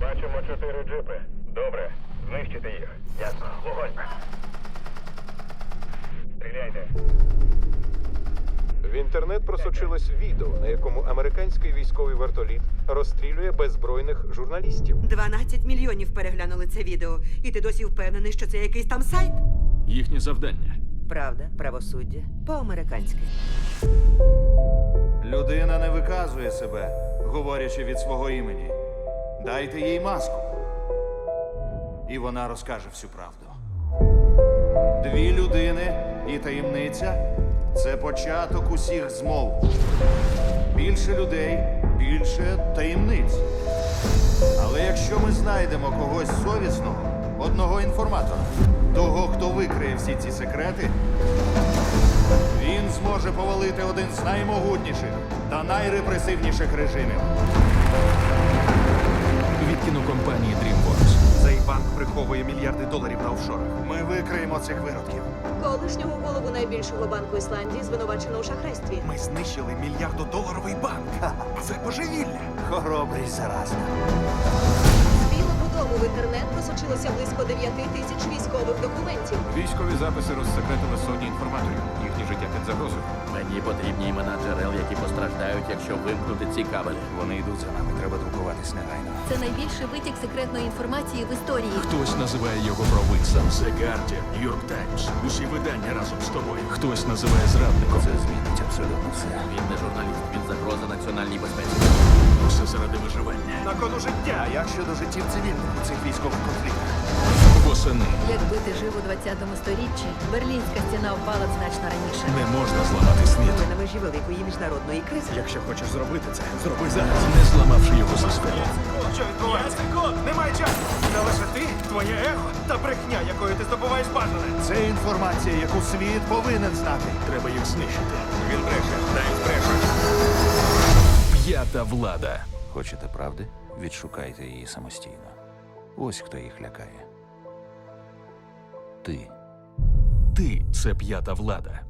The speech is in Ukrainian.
Бачимо чотири джипи. Добре, знищити їх. Ясно. Вогонь. Стріляйте. В інтернет просочилось відео, на якому американський військовий вертоліт розстрілює беззбройних журналістів. 12 мільйонів переглянули це відео, і ти досі впевнений, що це якийсь там сайт? Їхнє завдання. Правда, правосуддя по-американськи. Людина не виказує себе, говорячи від свого імені. Дайте їй маску. І вона розкаже всю правду. Дві людини і таємниця це початок усіх змов. Більше людей, більше таємниць. Але якщо ми знайдемо когось совісного, одного інформатора, того, хто викриє всі ці секрети, він зможе повалити один з наймогутніших та найрепресивніших режимів. Мільярди доларів на офшорах. Ми викриємо цих виродків. Колишнього голову найбільшого банку Ісландії звинувачено у шахрайстві. Ми знищили мільярдодоларовий банк. Це божевілля. Хоробрість заразна. З білого дому в інтернет просочилося близько 9 тисяч військових документів. Військові записи розсекретили сотні інформаторів. Їхнє життя під загрозою. Мені потрібні імена джерел, які постраждають, якщо вимкнути ці кабелі. Вони йдуть за нами, треба друкуватись негайно. Це найбільший витік секретної інформації в історії. Хтось називає його провидцем. The Guardian, New York Times. Усі видання разом з тобою. Хтось називає зрадником. Це змінить абсолютно все. Він не журналіст, він загроза національній безпеці. Все заради виживання. На кону життя. А як щодо життів цивільних у цих військових конфліктах? Восени Якби ти жив у 20-му сторіччі, Берлінська стіна впала б значно раніше. не можна зламати світ, Ми на межі великої міжнародної кризи. Якщо хочеш зробити це, зроби зараз. не зламавши його за спину. Що відбувається? код, немає часу. Це лише ти, твоє его та брехня, якою ти здобуваєш бажане. Це інформація, яку світ повинен знати. Треба їх знищити. Він бреше, дай бреше. П'ята влада. Хочете правди? Відшукайте її самостійно. Ось хто їх лякає. Ти. Ти це п'ята влада.